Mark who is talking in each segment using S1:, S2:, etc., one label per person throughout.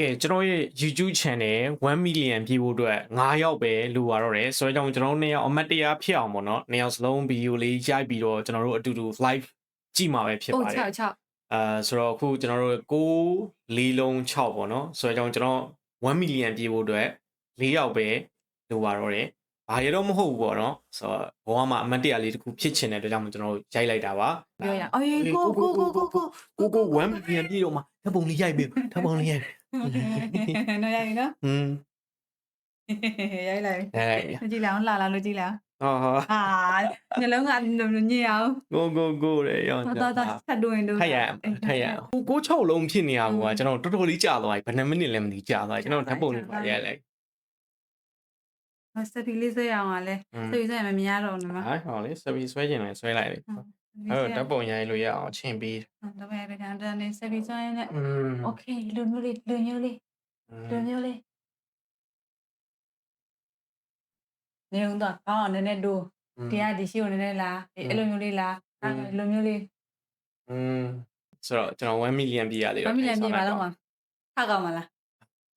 S1: ကဲကျွန်တော်ရဲ့ YouTube channel 1 million ပြည့်ဖို့အတွက်9ယောက်ပဲလိုပါတော့တယ်ဆိုတော့ကြောင့်ကျွန်တော်တို့နှစ်ယောက်အမတ်တရားဖြစ်အောင်ပေါ့နော်နှစ်ယောက်စလုံးဗီဒီယိုလေးရိုက်ပြီးတော့ကျွန်တော်တို့အတူတူ live ကြည့်မှာပဲဖြစ်
S2: အိုး
S1: ပါတယ်
S2: 6 6
S1: အာဆိုတော့အခုကျွန်တော်တို့6လေးလုံး6ပေါ့နော်ဆိုတော့ကြောင့်ကျွန်တော်1 million ပြည့်ဖို့အတွက်4ယောက်ပဲလိုပါတော့တယ်ဘာရတော့မဟုတ်ဘူးပေါ့နော်ဆိုတော့ဘောကမှအမတ်တရားလေးတစ်ခုဖြစ်ချင်တဲ့အတွက်ကြောင့်မို့ကျွန်တော်တို့ရိုက်လိုက်တာပါ
S2: ပြောရအောင်အေးကိုကိုကိုကိုကို
S1: ကိုကို1 million ပြည့်တော့မှဓာတ်ပုံလေးရိုက်ပြီဓာတ်ပုံလေးရိုက်
S2: နော်ရည်နော်
S1: อืม
S2: ရိုက်လိုက်
S1: ရိုက်
S2: ကြည့်လိုက်အောင်လှလာလို့ကြည့်လိုက်
S1: ဟောဟော
S2: ဟာညလုံးကညင်အောင်
S1: ကိုကိုကိုတဲ့ရော
S2: တော်တော်တော်ဆက်တွင်တို့
S1: ထက်ရထက်ရကိုကို6လုံးဖြစ်နေရကွာကျွန်တော်တော်တော်လေးကြာသွားပြီဘယ်နှမိနစ်လဲမသိကြာသွားကျွန်တော်ဓာတ်ပုံလေးပါရိုက်လိုက်
S2: စပီလေးဆွဲအောင်ကလည်းစပီဆွဲရင်မမြင်ရတော့ဘူးနော်
S1: ဟာဟောလေစပီဆွဲကျင်လဲဆွဲလိုက်လေ အဲ့တော့ဓာတ်ပုံရိုက်လို့ရအောင်ချင်းပြီး
S2: တော့ပဲကန်တန်နေစပီဆွဲရင်လည်း
S1: อืม
S2: โอเคလူမျိုးလေးလူမျိုးလေးလူမျိုးလေးနေဦးတော့ကောင်းနည်းနည်းဒိုးတရားဒီရှိကိုနည်းနည်းလားအဲ့လိုမျိုးလေးလားအဲ့လိုမျိုးလေး
S1: อืมဆိုတော့ကျွန်တော်1 million ပြည့်ရလေ
S2: ဘာမီလန်ပြေပါတော့မှာခါကောင်းမလား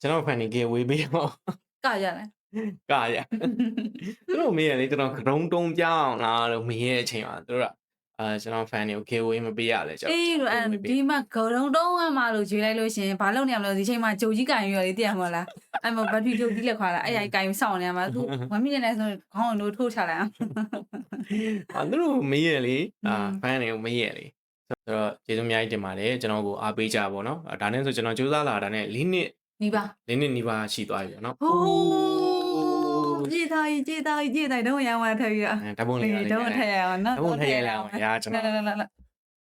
S1: ကျွန်တော်ဖန်နေ giveaway ပေးအောင်
S2: ကရတယ်
S1: ကရသူတို့မေးရလေကျွန်တော်ကရုံတုံးပြအောင်လားလို့မေးရတဲ့အချိန်မှာသူတို့က အာကျွန်တော် fan တွေကို giveaway မပေးရလဲကျွန်တော်
S2: အေးလို့အဲ့ဒီမှာဂုံတုံးတုံးမှလို့ရွေးလိုက်လို့ရှင်ဘာလုပ်နေရမလဲဒီချိန်မှာဂျိုကြီးကန်ရွေးရလေးတည်ရမလားအဲ့မှာဘတ်ထရီထုတ်ပြီးလက်ခွာလာအဲ့ရိုက်ကန်စောင့်နေရမှာသူဝမ်းမိနေတယ်ဆိုခေါင်းတို့ထိုးချလိုက်အောင်
S1: အဲ့လိုမေးရလေအာ fan တွေကိုမေးရလေဆိုတော့ကျေးဇူးအများကြီးတင်ပါတယ်ကျွန်တော်ကိုအားပေးကြပါတော့ဒါနဲ့ဆိုကျွန်တော်စူးစမ်းလာတာနဲ့၄နှစ်
S2: နီးပါ
S1: ၄နှစ်နီးပါရှိသွားပြီပေါ့နော်
S2: ဟိုး ကြေးသားကြီးကြေးသားကြီးကြေးသားတော့ရအောင်ထည့်ပြီးတော့
S1: ဓာတ်ပုံလေး
S2: တော့ထည့်ရအောင်နော်
S1: ဓာတ်ပုံထည့်ရအောင်ရာကျွန်တော်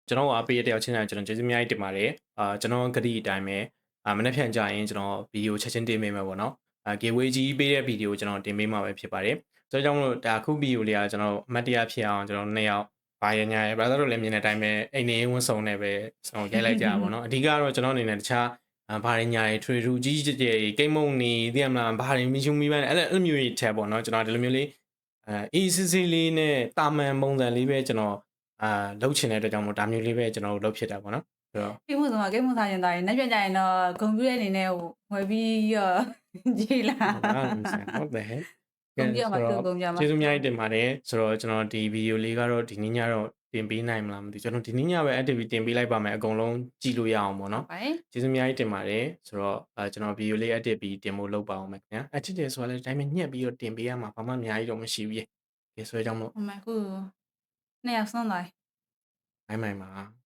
S1: ကျွန်တော်ကပေးတဲ့တယောက်ချင်းတိုင်းကျွန်တော်ကျေးဇူးအများကြီးတင်ပါတယ်အာကျွန်တော်ဂတိအတိုင်းပဲအာမနေ့ဖြန်ကြာရင်ကျွန်တော်ဗီဒီယိုချက်ချင်းတင်ပေးမှာပေါ့နော်အာ giveaway ကြီးပေးတဲ့ဗီဒီယိုကျွန်တော်တင်ပေးမှာပဲဖြစ်ပါတယ်ဆိုတော့ကျွန်တော်တို့ဒါခုဗီဒီယိုလေးကကျွန်တော်အမတ်တရားဖြစ်အောင်ကျွန်တော်နှစ်ယောက်ဘာရညာရ brother တို့လည်းမြင်တဲ့အတိုင်းပဲအိမ်နေဝန်ဆောင်နေပဲကျွန်တော်ရိုက်လိုက်ကြပါပေါ့နော်အဓိကတော့ကျွန်တော်အနေနဲ့တခြား ဘာရင်းညာတွေထွေထူးကြီးကြီးကျယ်ကြီးကိမုံနေသိရမလားဘာရင်းမရှုံမိပန်းအဲ့လိုမျိုးတွေထဲပေါ့နော်ကျွန်တော်ဒီလိုမျိုးလေးအဲအေးစစ်စစ်လေးနဲ့တာမန်ပုံစံလေးပဲကျွန်တော်အာလှုပ်ချင်တဲ့အတွက်ကြောင့်မို့ဒါမျိုးလေးပဲကျွန်တော်တို့လှုပ်ဖြစ်တာပေါ့နော်အဲ့တော့
S2: ကိမုံဆိုမှာကိမုံစားရင်တာရင်နောက်ပြန်ကြရင်တော့ဂုံပြည့်တဲ့အနေနဲ့ဝယ်ပြီးရောကြည်လာ
S1: ဟုတ်တယ်ဟု
S2: တ်တယ်ကျွန်တော်
S1: ကျေးဇူးများတင်ပါတယ်ဆိုတော့ကျွန်တော်ဒီဗီဒီယိုလေးကတော့ဒီနေ့ညတော့ တင်ပေးနိုင်မလားမသိဘူးကျွန်တော်ဒီနေ့ညပဲ activity တင်ပေးလိုက်ပါမယ်အကုန်လုံးကြည့်လို့ရအောင်ပေါ့နော်
S2: ပါတယ်
S1: ကျေးဇူးအများကြီးတင်ပါတယ်ဆိုတော့အဲကျွန်တော်ဗီဒီယိုလေး edit ပြီးတင်ဖို့လုပ်ပါအောင်မယ်ခင်ဗျာအချစ်တယ်ဆိုတော့လည်းဒီတိုင်းပဲညှက်ပြီးတော့တင်ပေးရမှာဘာမှအများကြီးတော့မရှိဘူးရေဒီဆိုရကြောင့်မလို့
S2: ဟိုမှာခုနှစ်ယောက်ဆုံးသွား
S1: နိုင်နိုင်ပါ